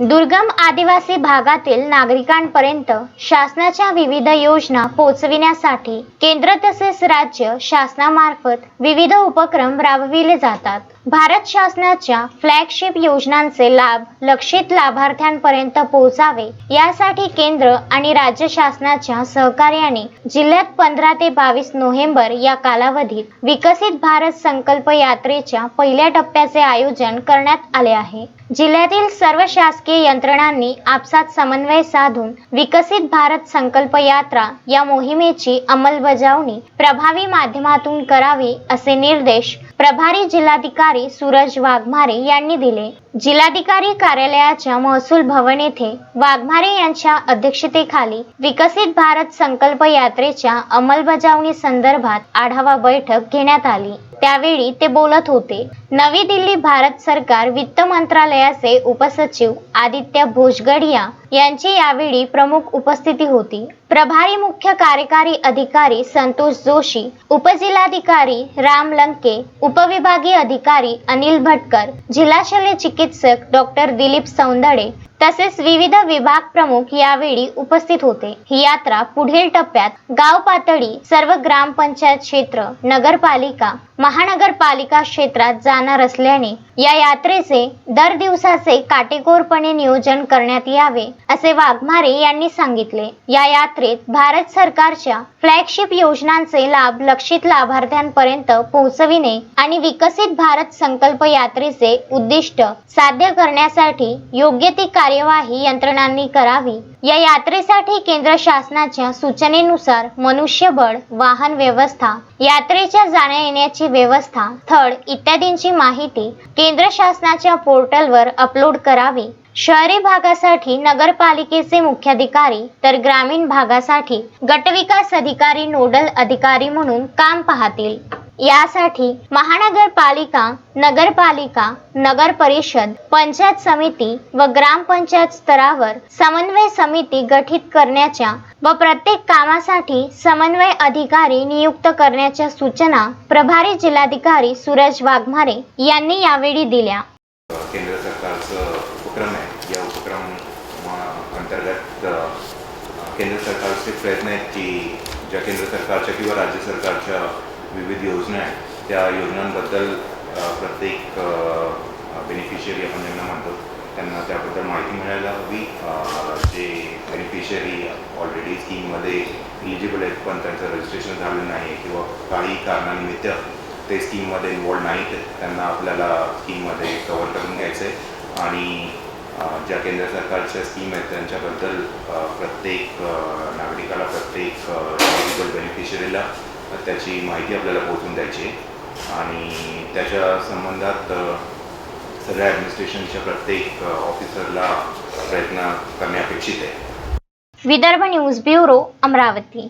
दुर्गम आदिवासी भागातील नागरिकांपर्यंत शासनाच्या विविध योजना पोहोचविण्यासाठी केंद्र तसेच राज्य शासनामार्फत विविध उपक्रम राबविले जातात. भारत शासनाच्या फ्लॅगशिप योजनांचे लाभ लक्षित लाभार्थ्यांपर्यंत पोहोचावे यासाठी केंद्र आणि राज्य शासनाच्या सहकार्याने जिल्ह्यात पंधरा ते बावीस नोव्हेंबर या कालावधीत विकसित भारत संकल्प यात्रेच्या पहिल्या टप्प्याचे आयोजन करण्यात आले आहे. जिल्ह्यातील सर्व शासकीय यंत्रणांनी आपसात समन्वय साधून विकसित भारत संकल्प यात्रा या मोहिमेची अंमलबजावणी प्रभावी माध्यमातून करावी असे निर्देश प्रभारी जिल्हाधिकारी सूरज वाघमारे यांनी दिले. जिल्हाधिकारी कार्यालयाच्या महसूल भवन येथे वाघमारे यांच्या अध्यक्षतेखाली विकसित भारत संकल्प यात्रेच्या अंमलबजावणी संदर्भात आढावा बैठक घेण्यात आली. त्यावेळी ते बोलत होते नवी दिल्ली भारत सरकार वित्त मंत्रालयाचे उपसचिव आदित्य भोजगडिया यांची यावेळी प्रमुख उपस्थिती होती. प्रभारी मुख्य कार्यकारी अधिकारी संतोष जोशी उपजिल्हाधिकारी राम लंके उपविभागीय अधिकारी अनिल भटकर जिल्हा शल्य चिकित्सक डॉक्टर दिलीप सौंदडे तसेच विविध विभाग प्रमुख यावेळी उपस्थित होते. ही यात्रा पुढील टप्प्यात गाव पातळी सर्व ग्रामपंचायत क्षेत्र नगरपालिका महानगरपालिका क्षेत्रात जाणार असल्याने या यात्रेचे दर दिवसाचे काटेकोरपणे नियोजन करण्यात यावे असे वाघमारे यांनी सांगितले. या यात्रेत भारत सरकारच्या फ्लॅगशिप योजनांचे लाभ लक्षित लाभार्थ्यांपर्यंत पोहोचविणे आणि विकसित भारत संकल्प यात्रेचे उद्दिष्ट साध्य करण्यासाठी योग्य ती कार्यवाही यंत्रणांनी करावी. या यात्रेसाठी केंद्र शासनाच्या सूचनेनुसार मनुष्यबळ वाहन व्यवस्था यात्रेच्या जाण्या येण्याची व्यवस्था स्थळ इत्यादींची माहिती केंद्र शासनाच्या पोर्टलवर अपलोड करावी. शहरी भागासाठी नगरपालिकेचे मुख्याधिकारी तर ग्रामीण भागासाठी गटविकास अधिकारी नोडल अधिकारी म्हणून काम पाहतील. यासाठी महानगरपालिका नगरपालिका नगर परिषद पंचायत समिती व ग्रामपंचायत स्तरावर समन्वय समिती गठीत करण्याच्या व प्रत्येक कामासाठी समन्वय अधिकारी नियुक्त करण्याच्या सूचना प्रभारी जिल्हाधिकारी सूरज वाघमारे यांनी यावेळी दिल्या. केंद्र सरकारचं उपक्रम आहे. या उपक्रम अंतर्गत केंद्र सरकारचे प्रयत्न आहेत की ज्या केंद्र सरकारच्या किंवा राज्य सरकारच्या विविध योजना आहेत त्या योजनांबद्दल प्रत्येक बेनिफिशियरी आपण ज्यांना म्हणतो त्यांना त्याबद्दल माहिती मिळायला हवी. जे बेनिफिशियरी ऑलरेडी स्कीममध्ये इलिजिबल आहेत पण त्यांचं रजिस्ट्रेशन झालं नाही किंवा काही कारणानिमित्त ते स्कीममध्ये इन्वॉल्ड नाहीत त्यांना आपल्याला स्कीममध्ये कवर करून घ्यायचं आहे आणि ज्या केंद्र सरकारच्या स्कीम आहेत त्यांच्याबद्दल प्रत्येक नागरिकाला प्रत्येक एलिजिबल बेनिफिशरीला त्याची माहिती आपल्याला पोहोचून द्यायची आणि त्याच्या संबंधात सगळ्या ॲडमिनिस्ट्रेशनच्या प्रत्येक ऑफिसरला प्रयत्न करणे अपेक्षित आहे. Vidarbha news bureau Amravati.